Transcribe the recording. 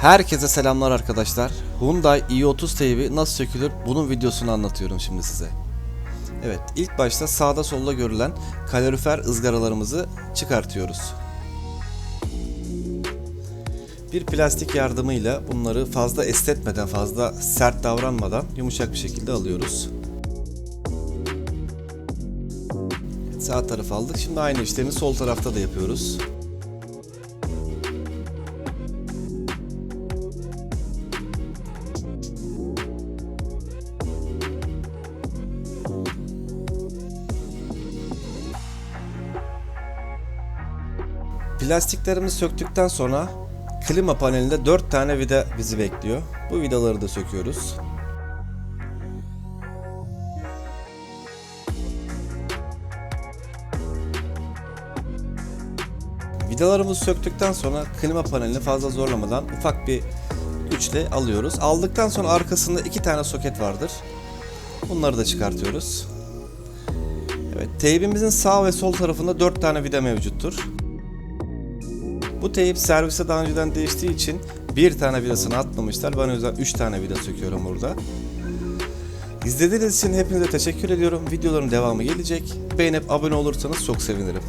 Herkese selamlar arkadaşlar. Hyundai i30 teybi nasıl sökülür bunun videosunu anlatıyorum şimdi size. Evet ilk başta sağda solda görülen kalorifer ızgaralarımızı çıkartıyoruz. Bir plastik yardımıyla bunları fazla estetmeden, fazla sert davranmadan yumuşak bir şekilde alıyoruz. Sağ tarafı aldık. Şimdi aynı işlemi sol tarafta da yapıyoruz. Plastiklerimizi söktükten sonra klima panelinde 4 tane vida bizi bekliyor. Bu vidaları da söküyoruz. Vidalarımızı söktükten sonra klima panelini fazla zorlamadan ufak bir güçle alıyoruz. Aldıktan sonra arkasında iki tane soket vardır. Bunları da çıkartıyoruz. Evet, teybimizin sağ ve sol tarafında 4 tane vida mevcuttur. Bu teyip servise daha önceden değiştiği için bir tane vidasını atmamışlar. Ben o yüzden 3 tane vida söküyorum burada. İzlediğiniz için hepinize teşekkür ediyorum. Videoların devamı gelecek. Beğenip abone olursanız çok sevinirim.